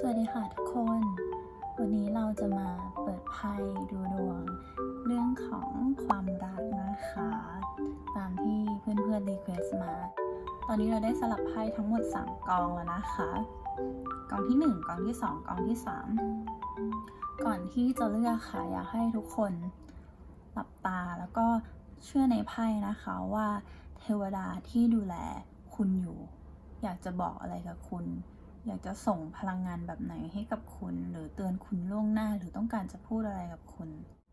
สวัสดีค่ะทุกคน วันนี้เราจะมาเปิดไพ่ดูดวง เรื่องของความรักนะคะ ตามที่เพื่อนๆรีเควสมา ตอนนี้เราได้สลับไพ่ทั้งหมด 3 กองแล้วนะคะ กองที่ 1 กองที่ 2 กองที่ 3 ก่อนที่จะเลือกค่ะอยากให้ทุกคนหลับตาแล้วก็เชื่อในไพ่นะคะว่า เทวดาที่ดูแลคุณอยู่ อยากจะบอกอะไรกับคุณ อยากจะส่งพลังงานแบบไหนให้กับคุณ หรือเตือนคุณล่วงหน้าหรือต้องการจะพูดอะไรกับคุณ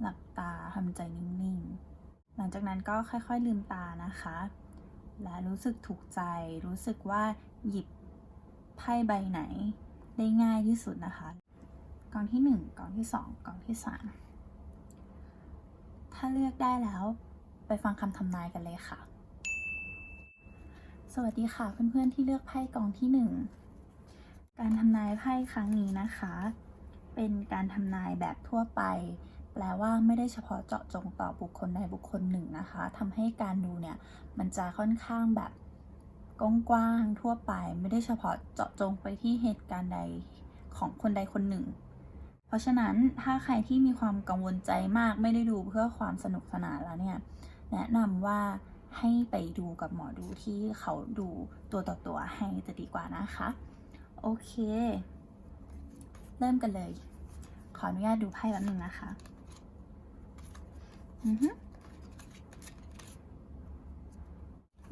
หลับตาทำใจนิ่งๆ หลังจากนั้นก็ค่อยๆลืมตานะคะ และรู้สึกถูกใจ รู้สึกว่าหยิบไพ่ใบไหนได้ง่ายที่สุดนะคะ กองที่หนึ่งกองที่สองกองที่สามถ้าเลือกได้แล้วไปฟังคำทำนายกันเลยค่ะ สวัสดีค่ะเพื่อนๆที่เลือกไพ่กองที่หนึ่ง การทำนายไพ่ครั้งนี้นะคะ เป็นการทำนายแบบทั่วไป แปลว่าไม่ได้เฉพาะเจาะจงต่อบุคคลใดบุคคลหนึ่งนะคะทำให้การดูเนี่ยมันจะค่อนข้างแบบกว้างๆทั่วไป ไม่ได้เฉพาะเจาะจงไปที่เหตุการณ์ใดของคนใดคนหนึ่ง เพราะฉะนั้นถ้าใครที่มีความกังวลใจมากไม่ได้ดูเพื่อความสนุกสนานแล้วเนี่ยแนะนำว่าให้ไปดูกับหมอดูที่เขาดูตัวต่อตัวให้จะดีกว่านะคะ โอเค เริ่มกันเลย ขออนุญาตดูไพ่แป๊บนึงนะคะอือฮึ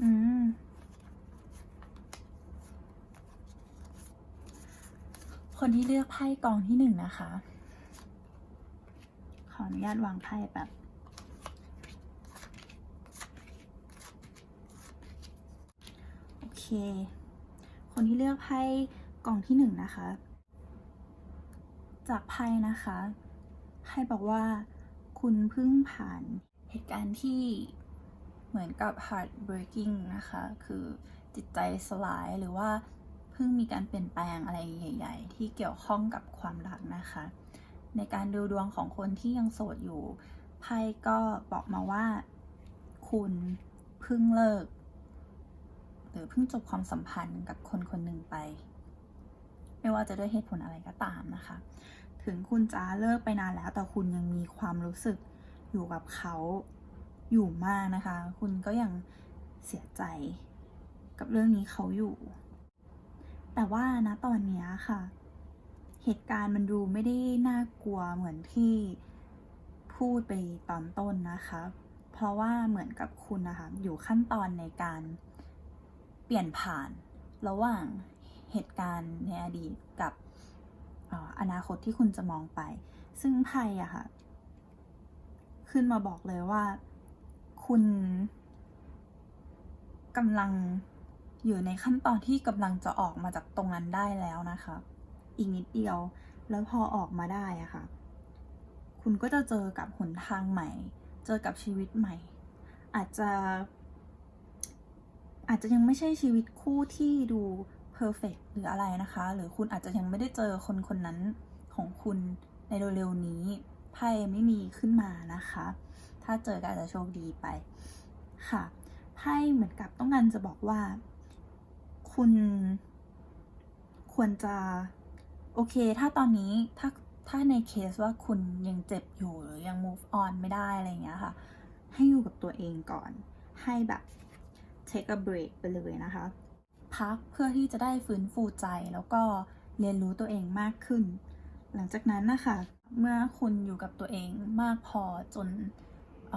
อืมคนที่เลือกไพ่กองที่หนึ่งนะคะ ขออนุญาตวางไพ่แบบโอเค คนที่เลือกไพ่ กล่องที่หนึ่งนะคะ จากไพ่นะคะไพ่บอกว่า คุณเพิ่งผ่านเหตุการณ์ที่เหมือนกับ heartbreaking นะคะ คือจิตใจสลายหรือว่าเพิ่งมีการเปลี่ยนแปลงอะไรใหญ่ ๆ ที่เกี่ยวข้องกับความรักนะคะ ในการดูดวงของคนที่ยังโสดอยู่ไพ่ก็บอกมาว่า คุณเพิ่งเลิก หรือเพิ่งจบความสัมพันธ์กับคนคนหนึ่งไป ไม่ว่าจะด้วยเหตุผลอะไรก็ตามนะคะ ถึงคุณจะเลิกไปนานแล้ว แต่คุณยังมีความรู้สึกอยู่กับเขาอยู่มากนะคะ คุณก็ยังเสียใจกับเรื่องนี้เขาอยู่ แต่ว่านะตอนนี้ค่ะ เหตุการณ์มันดูไม่ได้น่ากลัวเหมือนที่พูดไปตอนต้นนะคะ เพราะว่าเหมือนกับคุณนะคะ อยู่ขั้นตอนในการเปลี่ยนผ่านระหว่าง เหตุการณ์ในอดีตกับอนาคตที่คุณจะมองไป ซึ่งไพ่อะค่ะ ขึ้นมาบอกเลยว่าคุณกำลังอยู่ในขั้นตอนที่กำลังจะออกมาจากตรงนั้นได้แล้วนะคะ อีกนิดเดียว แล้วพอออกมาได้อะค่ะ คุณก็จะเจอกับหนทางใหม่ เจอกับชีวิตใหม่ อาจจะ อาจจะยังไม่ใช่ชีวิตคู่ที่ดู เพอร์เฟกหรืออะไรนะคะ หรือคุณอาจจะยังไม่ได้เจอคนคนนั้นของคุณในเร็วๆนี้ไพ่ไม่มีขึ้นมานะคะ ถ้าเจอก็อาจจะโชคดีไปค่ะไพ่เหมือนกับต้องการจะบอกว่า คุณ ควรจะโอเค ถ้าตอนนี้ถ้าถ้าในเคสว่าคุณยังเจ็บอยู่หรือยัง move on ไม่ได้อะไรเงี้ยค่ะ ให้อยู่กับตัวเองก่อน ให้แบบ take a break ไปเลยนะคะ พักเพื่อที่จะได้ฟื้นฟูใจแล้วก็เรียนรู้ตัวเองมากขึ้น หลังจากนั้นนะคะเมื่อคุณอยู่กับตัวเองมากพอจนอ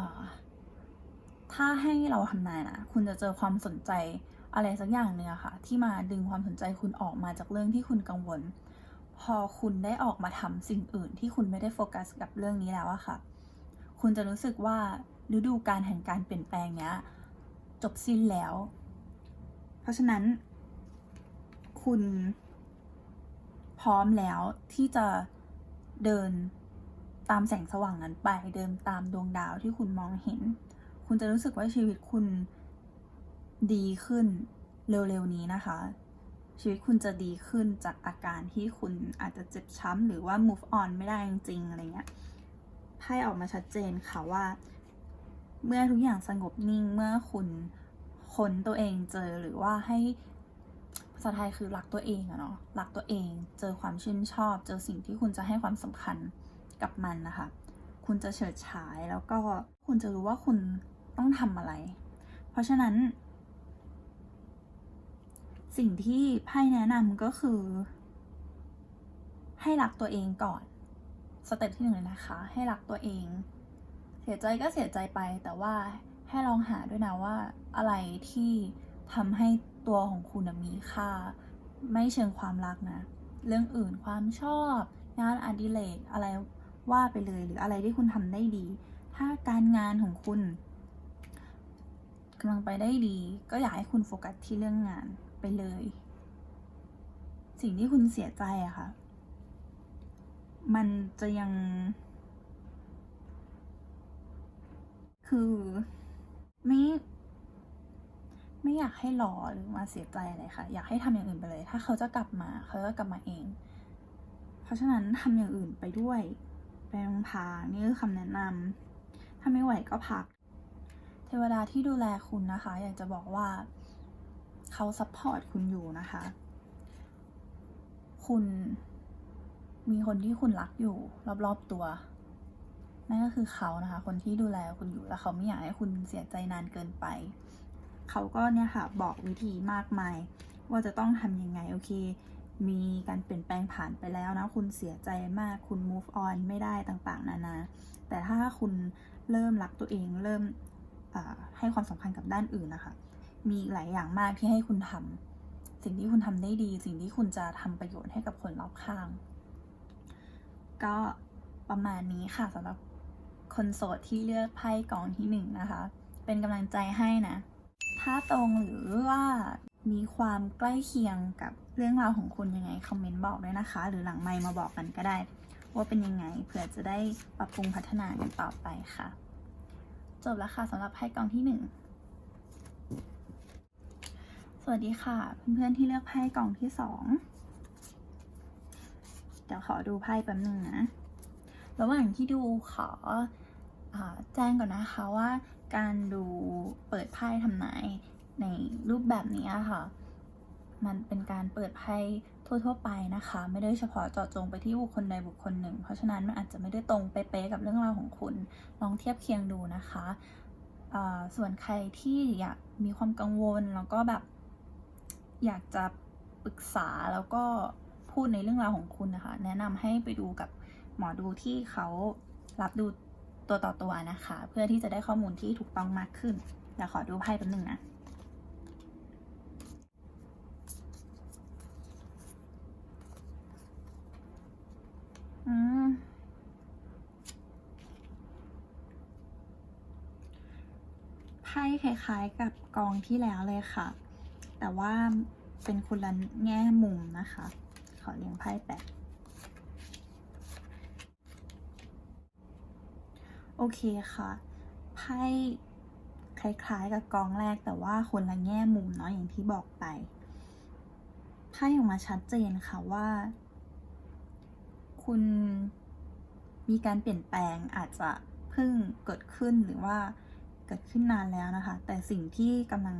ถ้าให้เราทำนายนะคุณจะเจอความสนใจอะไรสักอย่างหนึ่งอะค่ะ ที่มาดึงความสนใจคุณออกมาจากเรื่องที่คุณกังวล พอคุณได้ออกมาทำสิ่งอื่นที่คุณไม่ได้โฟกัสกับเรื่องนี้แล้วอะค่ะ คุณจะรู้สึกว่าฤดูการแห่งการเปลี่ยนแปลงเนี้ยจบสิ้นแล้ว เพราะฉะนั้น คุณพร้อมแล้วที่จะเดินตามแสงสว่างนั้นไปเดินตามดวงดาวที่คุณมองเห็น คุณจะรู้สึกว่าชีวิตคุณดีขึ้นเร็วๆนี้นะคะ ชีวิตคุณจะดีขึ้นจากอาการที่คุณอาจจะเจ็บช้ำหรือว่า move on ไม่ได้จริงๆอะไรเงี้ยไพ่ออกมาชัดเจนค่ะว่า เมื่อทุกอย่างสงบนิ่งเมื่อคุณค้นตัวเองเจอหรือว่าให้ ภาษาไทยคือรักตัวเองอะเนาะรักตัวเอง เจอความชื่นชอบ เจอสิ่งที่คุณจะให้ความสำคัญกับมันนะคะ คุณจะเฉิดฉายแล้วก็คุณจะรู้ว่าคุณต้องทำอะไร เพราะฉะนั้น สิ่งที่ไพ่แนะนำก็คือ ให้รักตัวเองก่อนสเต็ปที่หนึ่งเลยนะคะ ให้รักตัวเอง เสียใจก็เสียใจไปแต่ว่าให้ลองหาด้วยนะว่าอะไรที่ทำให้ ตัวของคุณมีค่า ไม่เชิงความรักนะ เรื่องอื่นความชอบ งานอดิเรกอะไรว่าไปเลยหรืออะไรที่คุณทำได้ดี ถ้าการงานของคุณกำลังไปได้ดี ก็อยากให้คุณโฟกัสที่เรื่องงานไปเลย สิ่งที่คุณเสียใจอะค่ะ มันจะยัง คือไม่ ไม่อยากให้รอหรือมาเสียใจอะไรค่ะ อยากให้ทำอย่างอื่นไปเลย ถ้าเขาจะกลับมาเขาจะกลับมาเอง เพราะฉะนั้นทำอย่างอื่นไปด้วยไปโรงพยาบาลนี่คือคำแนะนำถ้าไม่ไหวก็พัก เทวดาที่ดูแลคุณนะคะ อยากจะบอกว่าเขาซัพพอร์ตคุณอยู่นะคะ คุณมีคนที่คุณรักอยู่ รอบๆตัวนั่นก็คือเขานะคะ คนที่ดูแลคุณอยู่แล้วเขาไม่อยากให้คุณเสียใจนานเกินไป เขาก็เนี่ยค่ะบอกวิธีมากมาย ว่าจะต้องทำยังไงโอเค มีการเปลี่ยนแปลงผ่านไปแล้วนะ คุณเสียใจมากคุณ move on ไม่ได้ต่างๆ นานา แต่ถ้าคุณเริ่มรักตัวเองเริ่มให้ความสำคัญกับด้านอื่นนะคะ มีหลายอย่างมากที่ให้คุณทำสิ่งที่คุณทำได้ดี สิ่งที่คุณจะทำประโยชน์ให้กับคนรอบข้าง ก็ประมาณนี้ค่ะสำหรับคนโสดที่เลือกไพ่กองที่หนึ่งนะคะ เป็นกำลังใจให้นะ ถ้าตรงหรือว่ามีความใกล้เคียงกับเรื่องราวของคุณยังไงคอมเมนต์บอกด้วยนะคะ หรือหลังไมมาบอกกันก็ได้ ว่าเป็นยังไงเผื่อจะได้ปรับปรุงพัฒนากันต่อไปค่ะ จบแล้วค่ะสำหรับไพ่กองที่หนึ่งสวัสดีค่ะ เพื่อนๆที่เลือกไพ่กองที่สองเดี๋ยวขอดูไพ่แป๊บนึงนะระหว่างที่ดูขออแจ้งก่อนนะคะว่า การดูเปิดไพ่ทำนายในรูปแบบนี้ค่ะ มันเป็นการเปิดไพ่ทั่ว ๆ ไปนะคะ ไม่ได้เฉพาะเจาะจงไปที่บุคคลใดบุคคลหนึ่ง เพราะฉะนั้นมันอาจจะไม่ได้ตรงเป๊ะๆกับเรื่องราวของคุณ ลองเทียบเคียงดูนะคะ ส่วนใครที่อยากมีความกังวลแล้วก็แบบอยากจะปรึกษาแล้วก็พูดในเรื่องราวของคุณนะคะ แนะนำให้ไปดูกับหมอดูที่เขารับดู ตัวต่อตัวนะคะ เพื่อที่จะได้ข้อมูลที่ถูกต้องมากขึ้นเดี๋ยวขอดูไพ่แป๊บนึงนะอืมไพ่คล้ายๆกับกองที่แล้วเลยค่ะ แต่ว่าเป็นคนละแง่มุมนะคะ ขอเลี้ยงไพ่แปะ โอเคค่ะ ไพ่คล้ายๆกับกองแรกแต่ว่าคนละแง่มุมเนาะอย่างที่บอกไป ไพ่ออกมาชัดเจนค่ะว่า คุณมีการเปลี่ยนแปลงอาจจะเพิ่งเกิดขึ้นหรือว่าเกิดขึ้นนานแล้วนะคะ แต่สิ่งที่กำลัง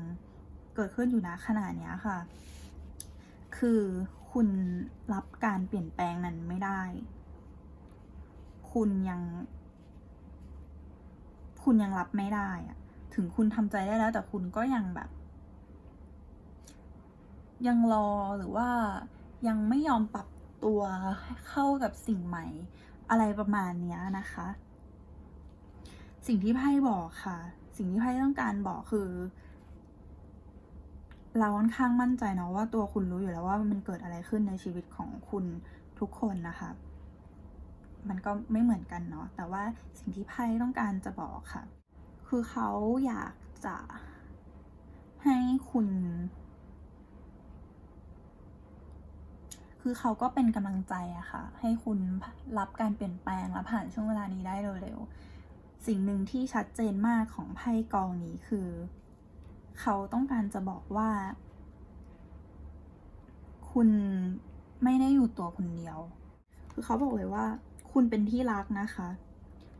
เกิดขึ้นอยู่นะขณะเนี้ค่ะ คือคุณรับการเปลี่ยนแปลงนั้นไม่ได้ คุณยัง คุณยังรับไม่ได้อะถึงคุณทำใจได้แล้ว แต่คุณก็ยังแบบ ยังรอหรือว่ายังไม่ยอมปรับตัวเข้ากับสิ่งใหม่ อะไรประมาณเนี้ยนะคะ สิ่งที่ไพ่บอกค่ะ สิ่งที่ไพ่ต้องการบอกคือ เราค่อนข้างมั่นใจเนาะว่าตัวคุณรู้อยู่แล้วว่ามันเกิดอะไรขึ้นในชีวิตของคุณทุกคนนะคะ มันก็ไม่เหมือนกันเนาะแต่ว่าสิ่งที่ไพ่ต้องการจะบอกค่ะ คือเขาอยากจะให้คุณ คือเขาก็เป็นกำลังใจอะค่ะ ให้คุณรับการเปลี่ยนแปลงและผ่านช่วงเวลานี้ได้เร็วๆสิ่งหนึ่งที่ชัดเจนมากของไพ่กองนี้คือ เขาต้องการจะบอกว่า คุณไม่ได้อยู่ตัวคนเดียว คือเขาบอกเลยว่า คุณเป็นที่รักนะคะ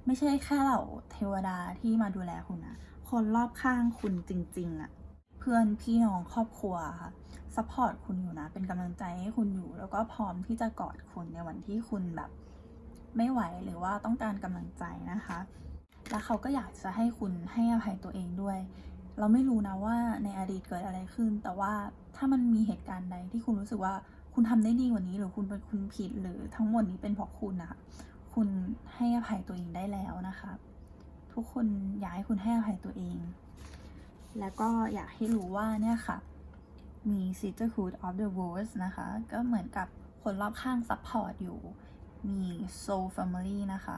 ไม่ใช่แค่เหล่าเทวดาที่มาดูแลคุณนะ คนรอบข้างคุณจริง ๆอะเพื่อนพี่น้องครอบครัวค่ะซัพพอร์ตคุณอยู่นะ เป็นกำลังใจให้คุณอยู่ แล้วก็พร้อมที่จะกอดคุณในวันที่คุณแบบ ไม่ไหวหรือว่าต้องการกำลังใจนะคะ และเขาก็อยากจะให้คุณให้อภัยตัวเองด้วย เราไม่รู้นะว่าในอดีตเกิดอะไรขึ้น แต่ว่าถ้ามันมีเหตุการณ์ใดที่คุณรู้สึกว่า คุณทำได้ดีกว่านี้หรือคุณเป็นคุณผิดหรือทั้งหมดนี้เป็นเพราะคุณนะคะคุณให้อภัยตัวเองได้แล้วนะคะ ทุกคนอยากให้คุณให้อภัยตัวเอง แล้วก็อยากให้รู้ว่าเนี่ยค่ะ มี Sisterhood of the Worlds นะคะ ก็เหมือนกับคนรอบข้างซัพพอร์ตอยู่ มี Soul Family นะคะ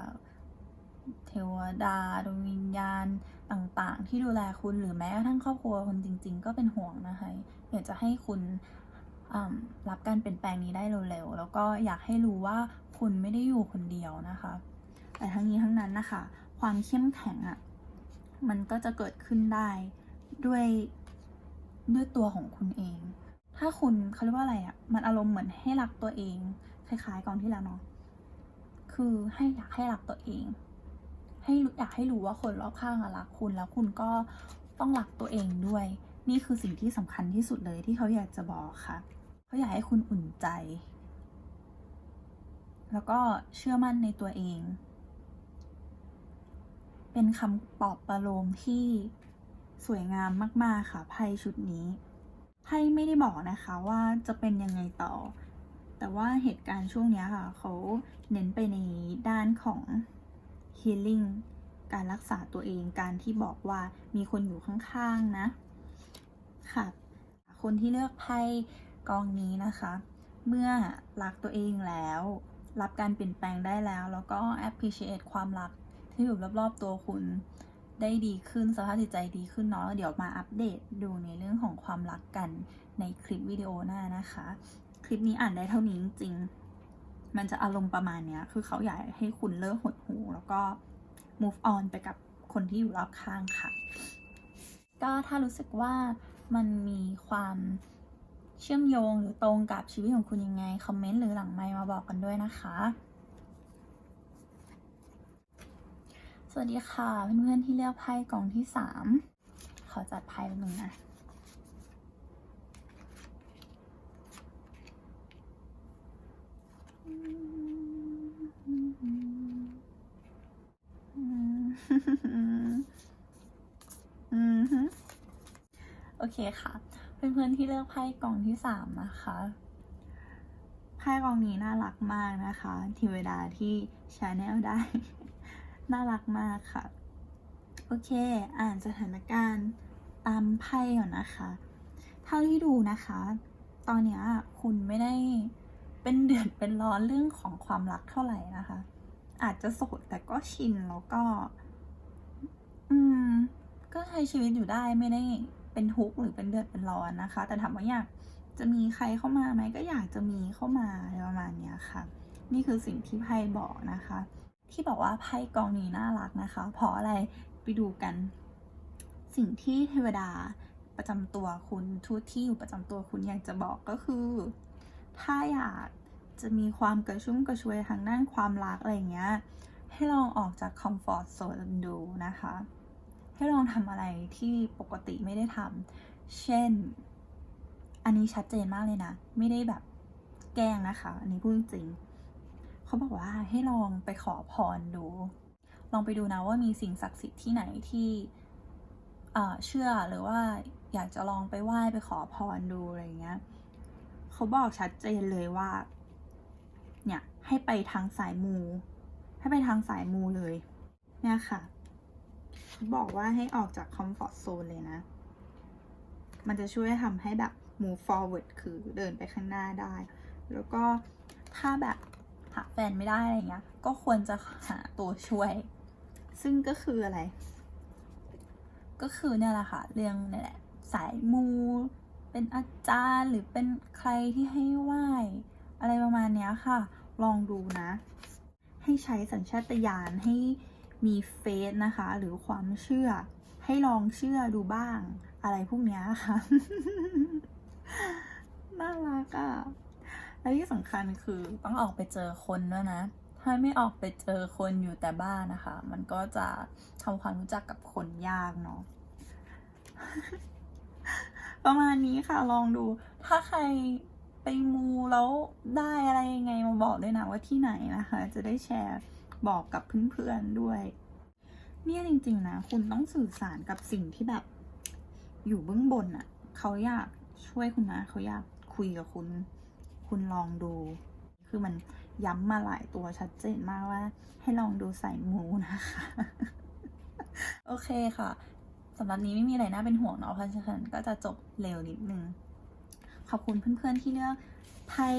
เทวดาดวงวิญญาณต่างๆ ที่ดูแลคุณหรือแม้กระทั่งครอบครัวคุณจริง ๆ ก็เป็นห่วงนะคะอยากจะให้คุณ รับการเปลี่ยนแปลงนี้ได้เร็วๆ แล้วก็อยากให้รู้ว่าคุณไม่ได้อยู่คนเดียวนะคะ แต่ทั้งนี้ทั้งนั้นนะคะ ความเข้มแข็งอะ่ะ มันก็จะเกิดขึ้นได้ด้วยด้วยตัวของคุณเอง ถ้าคุณเขาเรียกว่าอะไรอะ่ะ มันอารมณ์เหมือนให้รักตัวเอง คล้ายๆกองที่แล้วเนาะ คือให้อยากให้รักตัวเอง ให้อยากให้รู้ว่าคนรอบข้างอะรักคุณ แล้วคุณก็ต้องรักตัวเองด้วย นี่คือสิ่งที่สำคัญที่สุดเลยที่เขาอยากจะบอกค่ะ เขาอยากให้คุณอุ่นใจ แล้วก็เชื่อมั่นในตัวเอง เป็นคำปลอบประโลมที่สวยงามมาก ๆ ค่ะไพ่ชุดนี้ไพ่ไม่ได้บอกนะคะว่าจะเป็นยังไงต่อ แต่ว่าเหตุการณ์ช่วงนี้ค่ะ เขาเน้นไปในด้านของ healing การรักษาตัวเองการที่บอกว่ามีคนอยู่ข้าง ๆ นะ ค่ะ คนที่เลือกไพ่ กองนี้นะคะ เมื่อรักตัวเองแล้ว รับการเปลี่ยนแปลงได้แล้ว แล้วก็ appreciate ความรักที่อยู่รอบๆตัวคุณได้ดีขึ้นสภาพจิตใจดีขึ้นเนาะเดี๋ยวมาอัปเดตดูในเรื่องของความรักกันในคลิปวิดีโอหน้านะคะ คลิปนี้อ่านได้เท่านี้จริงๆมันจะอารมณ์ประมาณเนี้ยคือเขาอยากให้คุณเลิกหดหู แล้วก็ move on ไปกับคนที่อยู่รอบข้างค่ะ ก็ถ้ารู้สึกว่ามันมีความ เชื่อมโยงหรือตรงกับชีวิตของคุณยังไง คอมเมนต์หรือหลังไมค์มาบอกกันด้วยนะคะ สวัสดีค่ะ เพื่อนๆที่เลือกไพ่กล่องที่สามขอจัดไพ่แป๊บนึงนะอืมฮึโอเคค่ะ เพื่อนๆที่เลือกไพ่กล่องที่สามนะคะไพ่กล่องนี้น่ารักมากนะคะทีเวลาที่ชาแนลได้ น่ารักมากค่ะ โอเค อ่านสถานการณ์ตามไพ่ก่อนนะคะ เท่าที่ดูนะคะ ตอนนี้คุณไม่ได้เป็นเดือดเป็นร้อนเรื่องของความรักเท่าไหร่นะคะ อาจจะโสดแต่ก็ชินแล้วก็ อืม ก็ใช้ชีวิตอยู่ได้ไม่ได้ เป็นทุกข์หรือเป็นเดือดเป็นร้อนนะคะ แต่ถามว่าอยากจะมีใครเข้ามาไหมก็อยากจะมีเข้ามาอะไรประมาณนี้ค่ะ นี่คือสิ่งที่ไพ่บอกนะคะ ที่บอกว่าไพ่กองนี้น่ารักนะคะ เพราะอะไรไปดูกัน สิ่งที่เทวดาประจำตัวคุณทูตที่อยู่ประจำตัวคุณอยากจะบอกก็คือ ถ้าอยากจะมีความกระชุ่มกระชวยทางด้านความรักอะไรเงี้ยให้ลองออกจากคอมฟอร์ z โซนดูนะคะ ให้ลองทำอะไรที่ปกติไม่ได้ทำเช่น อันนี้ชัดเจนมากเลยนะ ไม่ได้แบบแกล้งนะคะ อันนี้พูดจริงเขาบอกว่าให้ลองไปขอพรดู ลองไปดูนะว่ามีสิ่งศักดิ์สิทธิ์ที่ไหนที่เอ่อเชื่อหรือว่าอยากจะลองไปไหว้ไปขอพรดูอะไรเงี้ยเขาบอกชัดเจนเลยว่า เนี่ยให้ไปทางสายมู ให้ไปทางสายมูเลยเนี่ยค่ะ บอกว่าให้ออกจากคอมฟอร์ z โซนเลยนะ มันจะช่วยทำให้แบบ move forward คือเดินไปข้างหน้าได้ แล้วก็ถ้าแบบหาแฟนไม่ได้อะไรเงี้ย ก็ควรจะหาตัวช่วย ซึ่งก็คืออะไร ก็คือเนี่ยแหละค่ะ เรื่องเนี่ยแหละ สายมู เป็นอาจารย์หรือเป็นใครที่ให้ไหว้อะไรประมาณเนี้ยค่ะ ลองดูนะ ให้ใช้สัญชาตญาณให้ มีเฟซนะคะ หรือความเชื่อ ให้ลองเชื่อดูบ้าง อะไรพวกนี้ค่ะ น่ารักอะ และที่สำคัญคือต้องออกไปเจอคนด้วยนะ ถ้าไม่ออกไปเจอคนอยู่แต่บ้านนะคะ มันก็จะทำความรู้จักกับคนยากเนาะประมาณนี้ค่ะลองดู ถ้าใครไปมูแล้วได้อะไรยังไงมาบอกด้วยนะว่าที่ไหนนะคะ จะได้แชร์ บอกกับเพื่อนๆด้วย เนี่ยจริง ๆ นะ คุณต้องสื่อสารกับสิ่งที่แบบ อยู่เบื้องบนอะ่ะ เขาอยากช่วยคุณนะ เขาอยากคุยกับคุณ คุณลองดู คือมันย้ำมาหลายตัวชัดเจนมากว่า ให้ลองดูใส่มูนะคะ โอเคค่ะสำหรับนี้ไม่มีอะไรน่าเป็นห่วงเนาะเพราะฉะนั้นก็จะจบเร็วนิดนึง ขอบคุณเพื่อนๆที่เลือกไพ่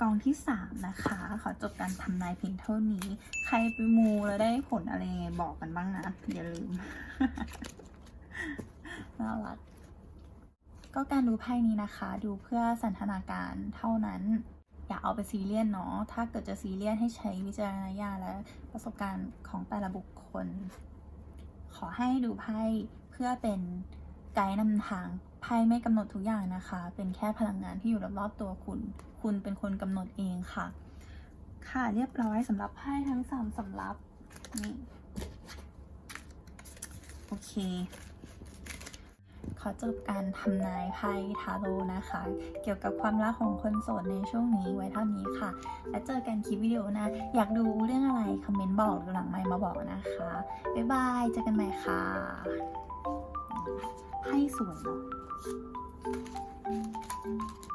กองที่สามนะคะ ขอจบการทำนายเพียงเท่านี้ ใครไปมูแล้วได้ผลอะไรไงบอกกันบ้างนะ อย่าลืม น่ารัก ก็การดูไพ่นี้นะคะ ดูเพื่อสันทนาการเท่านั้น อย่าเอาไปซีเรียสเนาะ ถ้าเกิดจะซีเรียสให้ใช้วิจารณญาณและประสบการณ์ของแต่ละบุคคล ขอให้ดูไพ่เพื่อเป็นไกด์นำทาง ไพ่ไม่กำหนดทุกอย่างนะคะ เป็นแค่พลังงานที่อยู่รอบๆตัวคุณ คุณเป็นคนกำหนดเองค่ะ ค่ะเรียบร้อยสำหรับไพ่ทั้งสามสำรับนี่โอเคขอจบการทำนายไพ่ทาโร่นะคะ เกี่ยวกับความรักของคนโสดในช่วงนี้ไว้เท่านี้ค่ะ แล้วเจอกันคลิปวิดีโอหนะอยากดูเรื่องอะไร คอมเมนต์บอกหรือหลังไมค์มาบอกนะคะ บ๊ายบาย เจอกันใหม่ค่ะไพ่สวยเนาะ Thank you.